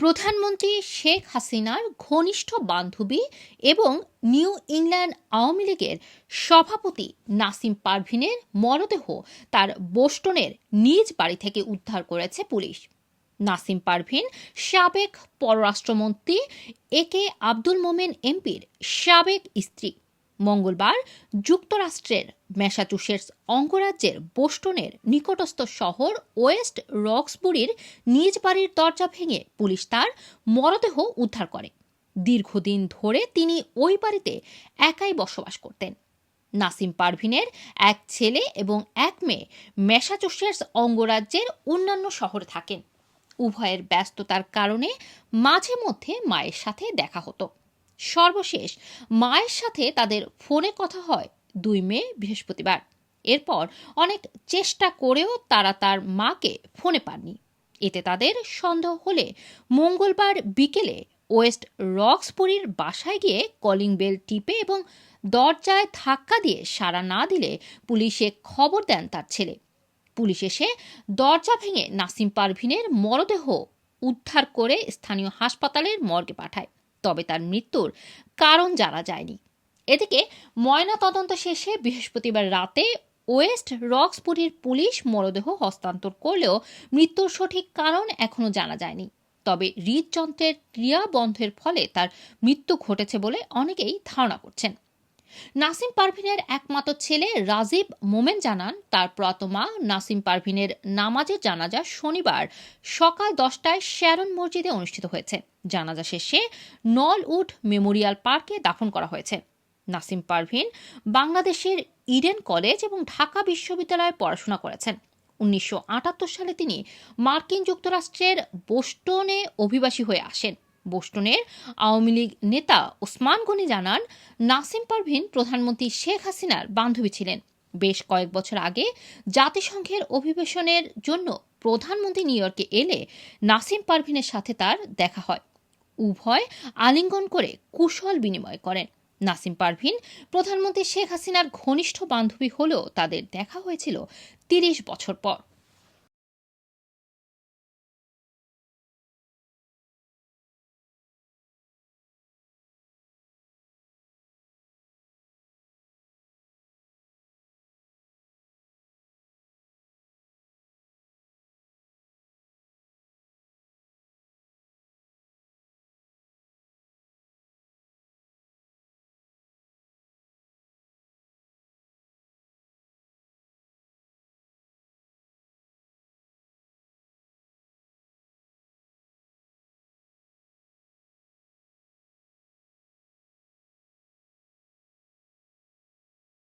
প্রধানমন্ত্রী শেখ হাসিনার ঘনিষ্ঠ বান্ধবী এবং নিউ ইংল্যান্ড আওয়ামী লীগের সভাপতি নাসিম পারভিনের মরদেহ তার বোস্টনের নিজ বাড়ি থেকে উদ্ধার করেছে পুলিশ। নাসিম পারভিন সাবেক পররাষ্ট্রমন্ত্রী এ কে আব্দুল মোমেন এমপির সাবেক স্ত্রী। মঙ্গলবার যুক্তরাষ্ট্রের ম্যাসাচুসেটস অঙ্গরাজ্যের বোস্টনের নিকটস্থ শহর ওয়েস্ট রক্সবুরির নিজ বাড়ির দরজা ভেঙে পুলিশ তার মরদেহ উদ্ধার করে। দীর্ঘদিন ধরে তিনি ওই বাড়িতে একাই বসবাস করতেন। নাসিম পারভিনের এক ছেলে এবং এক মেয়ে ম্যাসাচুসেটস অঙ্গরাজ্যের অন্যান্য শহরে থাকেন। উভয়ের ব্যস্ততার কারণে মাঝে মধ্যে মায়ের সাথে দেখা হতো। সর্বশেষ, মায়ের সাথে তাদের ফোনে কথা হয় দুই মে, বৃহস্পতিবার। এরপর অনেক চেষ্টা করেও তারা তার মাকে ফোনে পাননি। এতে তাদের সন্দেহ হলে মঙ্গলবার বিকেলে ওয়েস্ট রক্সপুরীর বাসায় গিয়ে কলিং বেল টিপে এবং দরজায় ধাক্কা দিয়ে সাড়া না দিলে পুলিশে খবর দেন তার ছেলে। পুলিশ এসে দরজা ভেঙে নাসিম পারভিনের মরদেহ উদ্ধার করে স্থানীয় হাসপাতালের মর্গে পাঠায়। তবে তার মৃত্যুর কারণ জানা যায়নি। এদিকে ময়না তদন্ত শেষে বৃহস্পতিবার রাতে ওয়েস্ট রক্সপুরির পুলিশ মরদেহ হস্তান্তর করলেও মৃত্যুর সঠিক কারণ এখনও জানা যায়নি। তবে হৃদযন্ত্রের ক্রিয়া বন্ধের ফলে তার মৃত্যু ঘটেছে বলে অনেকেই ধারণা করছেন। নাসিম পারভিনের একমাত্র ছেলে রাজীব মোমেন জানান, তার প্রয়াত মা নাসিম পারভিনের নামাজের জানাজা শনিবার সকাল দশটায় শ্যারন মসজিদে অনুষ্ঠিত হয়েছে। জানাজা শেষে নলউড মেমোরিয়াল পার্কে দাফন করা হয়েছে। নাসিম পারভিন বাংলাদেশের ইডেন কলেজ এবং ঢাকা বিশ্ববিদ্যালয়ে পড়াশোনা করেছেন। উনিশশো আটাত্তর সালে তিনি মার্কিন যুক্তরাষ্ট্রের বোস্টনে অভিবাসী হয়ে আসেন। বোস্টনের আওয়ামী লীগ নেতা ওসমান গনি জানান, নাসিম পারভিন প্রধানমন্ত্রী শেখ হাসিনার বান্ধবী ছিলেন। বেশ কয়েক বছর আগে জাতিসংঘের অভিবেশনের জন্য প্রধানমন্ত্রী নিউ ইয়র্কে এলে নাসিম পারভিনের সাথে তার দেখা হয়। উভয় আলিঙ্গন করে কুশল বিনিময় করেন। নাসিম পারভিন প্রধানমন্ত্রী শেখ হাসিনার ঘনিষ্ঠ বান্ধবী হলেও তাদের দেখা হয়েছিল তিরিশ বছর পর।